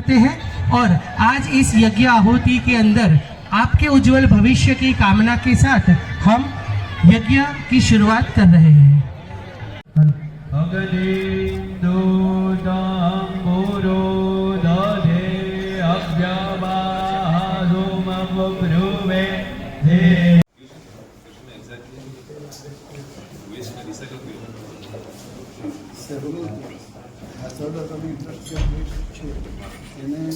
करते हैं। और आज इस यज्ञ आहुति के अंदर आपके उज्जवल भविष्य की कामना के साथ हम यज्ञ की शुरुआत कर रहे हैं। अव्यवारोमब्रुवे İşte bunu hatırlatalım. Dört, beş, iki. Yani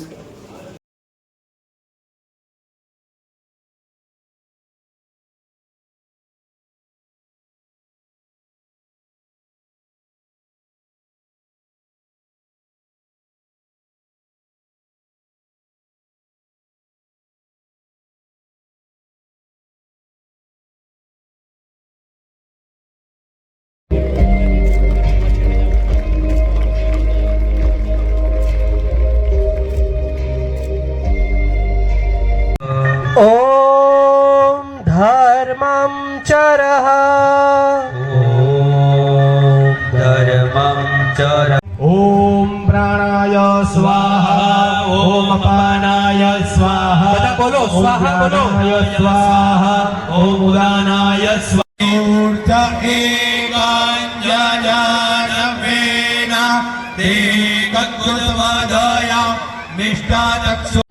चरः ॐ प्राणाय स्वाहा ॐ अपानाय स्वाहा बोलो स्वाहा बोलो स्वाहा ॐ उदानाय स्वाहा एकाञ्जनवेन ते ककृतमदया मिष्टाचक्षु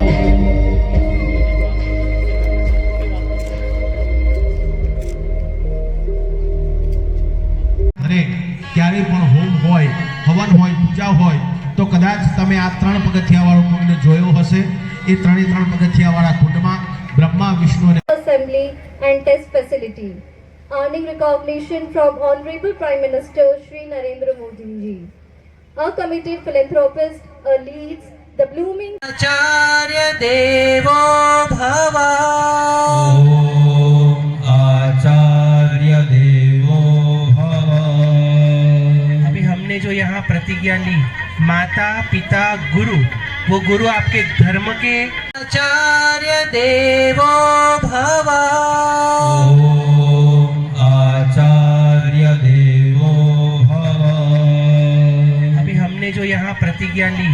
હોય તો કદાચ તમે આ ત્રણ પગથિયાવાળો કુંડ જોયો હશે એ ત્રણે ત્રણ પગથિયાવાળા કુંડમાં Brahma Vishnu assembly and test facility earning recognition from Honorable Prime Minister Shri Narendra Modi ji. A committed philanthropist uh, leads the blooming Acharya Dev. हमने जो यहाँ प्रतिज्ञा ली माता पिता गुरु वो गुरु आपके धर्म के आचार्य देवो भव आचार्य देवो भव अभी हमने जो यहाँ प्रतिज्ञा ली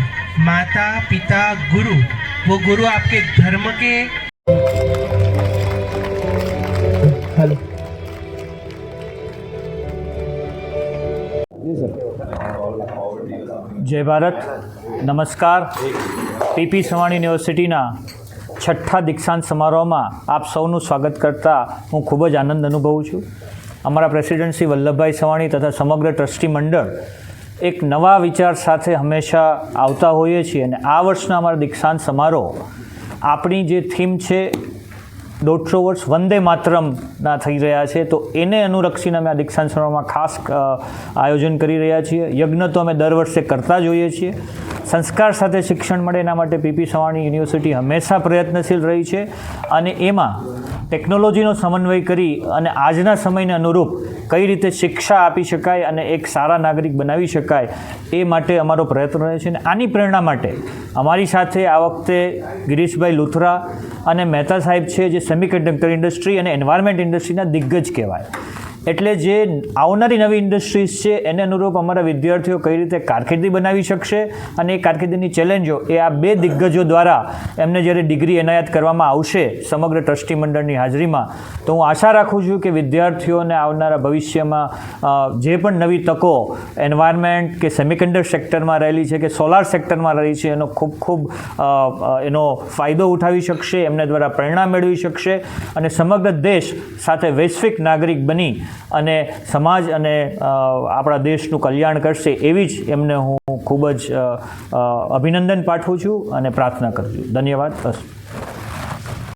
माता पिता गुरु वो गुरु आपके धर्म के જય ભારત. નમસ્કાર. પીપી સવાણી યુનિવર્સિટીના છઠ્ઠા દીક્ષાંત સમારોહમાં આપ સૌનું સ્વાગત કરતા હું ખૂબ જ આનંદ અનુભવું છું. અમારા પ્રેસિડેન્ટ શ્રી વલ્લભભાઈ સવાણી તથા સમગ્ર ટ્રસ્ટી મંડળ એક નવા વિચાર સાથે હંમેશા આવતા હોઈએ છીએ અને આ વર્ષના અમારા દીક્ષાંત સમારોહ આપણી જે થીમ છે દોઢસો વર્ષ વંદે માતરમના થઈ રહ્યા છે. તો એને અનુલક્ષીને અમે આ દીક્ષાંત સમારોહમાં ખાસ આયોજન કરી રહ્યા છીએ. યજ્ઞ તો અમે દર વર્ષે કરતા જોઈએ છીએ. સંસ્કાર સાથે શિક્ષણ મળે એના માટે પીપી સવાણી યુનિવર્સિટી હંમેશા પ્રયત્નશીલ રહી છે. અને એમાં ટેકનોલોજીનો સમન્વય કરી અને આજના સમયને અનુરૂપ કઈ રીતે શિક્ષા આપી શકાય અને એક સારા નાગરિક બનાવી શકાય એ માટે અમારો પ્રયત્ન રહે છે અને આની પ્રેરણા માટે અમારી સાથે આ વખતે ગિરીશભાઈ લુથરા અને મહેતા સાહેબ છે, જે સેમિકન્ડક્ટર ઇન્ડસ્ટ્રી અને એન્વાયરમેન્ટ ઇન્ડસ્ટ્રીના દિગ્ગજ કહેવાય. એટલે જે આવનારી નવી ઇન્ડસ્ટ્રીઝ છે, એને અનુરૂપ અમારા વિદ્યાર્થીઓ કઈ રીતે કારકિર્દી બનાવી શકશે અને એ કારકિર્દીની ચેલેન્જો એ આ બે દિગ્ગજો દ્વારા એમને જ્યારે ડિગ્રી એનાયત કરવામાં આવશે સમગ્ર ટ્રસ્ટી મંડળની હાજરીમાં, તો હું આશા રાખું છું કે વિદ્યાર્થીઓને આવનારા ભવિષ્યમાં જે પણ નવી તકો એન્વાયરમેન્ટ કે સેમિકન્ડક્ટર સેક્ટરમાં રહેલી છે કે સોલાર સેક્ટરમાં રહી છે, એનો ખૂબ ખૂબ એનો ફાયદો ઉઠાવી શકશે, એમને દ્વારા પ્રેરણા મેળવી શકશે અને સમગ્ર દેશ સાથે વૈશ્વિક નાગરિક બની અને સમાજ અને આપણા દેશનું કલ્યાણ કરશે એવી જ એમને હું ખૂબ જ અભિનંદન પાઠવું છું અને પ્રાર્થના કરું છું. ધન્યવાદ. બસ.